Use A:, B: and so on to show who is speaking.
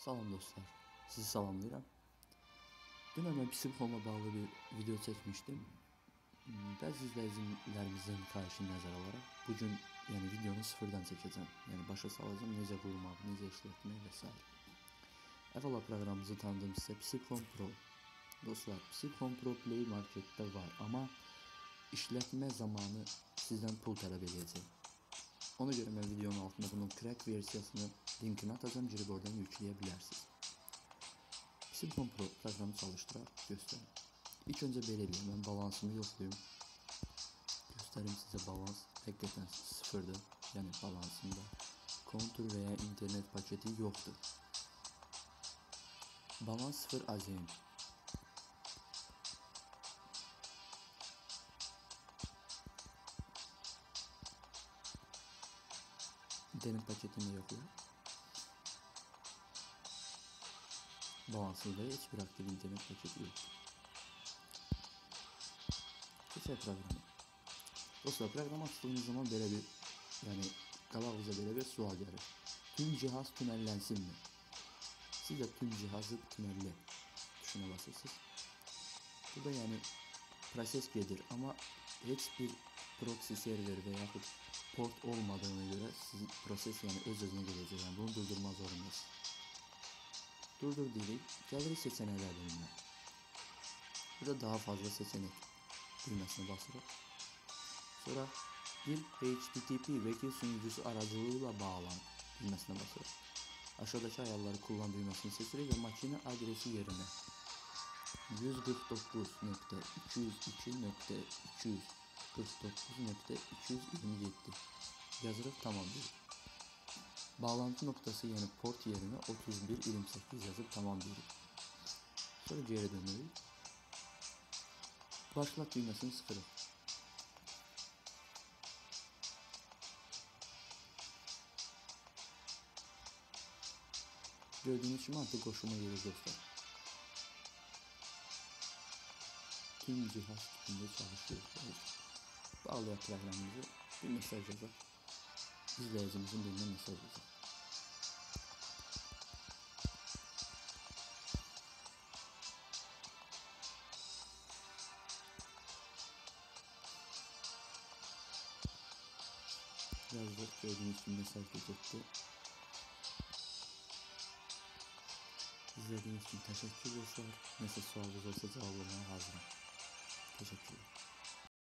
A: Salam dostlar, sizi salamlayıram. Dünən mən psixologla bağlı bir video çəkmişdim. Hmm, Bəzi izləyicilərimizin xahişini nəzərə alaraq bu gün yəni videonu sıfırdan çəkəcəm. Yəni başa salacağam necə qurmaq, necə işlətmək və s. Əvvəla proqramımızı tanıdım sizə Psixon Pro. Dostlar, Psixon Pro Play Marketdə var, amma işlətmə zamanı sizdən pul tələb edəcək. Ona göre ben videonun altında bunun crack versiyasını linkini atacağım. Girip oradan yükleyebilirsiniz. Simplon Pro programı çalıştırar, gösterin. İlk önce belə eləyim, mən balansımı yoxlayım. Göstərim sizə balans həqiqətən sıfırdır. Yəni balansında kontur veya internet paketi yoktur. Balans sıfır AZM. İnternet paketinde yok ya. Balansında hiçbir aktif internet paketi yok. Geçer programı. Dostlar program açtığınız zaman böyle bir yani qabağınıza böyle bir sual gelir. Tüm cihaz tünellensin mi? Siz de tüm cihazı tünelle tuşuna basırsınız. Burada yani proses gelir ama hiçbir proxy server veya port olmadığına göre proses yani öz özüne gelecek. Yani bunu durdurma zorundasınız. Durdur dedik. Gelirik seçenekler bölümüne. Burada daha fazla seçenek düğmesine basırıq. Sonra bir HTTP vekil sunucusu aracılığıyla bağlan düğmesine basırıq. Aşağıdaki ayarları kullan düğmesini seçirik ve makine adresi yerine 149.202.249.227 yazırıq tamam dedik. Bağlantı noktası yani port yerine 3128 yazıp tamam dedik. Sonra geri dönürük. Başlat düğmesini sıfırıq. Gördüğünüz gibi artık hoşuma gelir dostlar. Tüm cihaz tipinde çalışıyor. Evet. Bağlayan programımızı bir mesaj yazar. İzleyicimizin birine mesaj yazar. Yazdık gördüğünüz gibi mesaj geçecekti. İzlediğiniz için teşekkür dostlar. Nasıl sorunuz olsa cevaplamaya hazırım. Teşekkürler.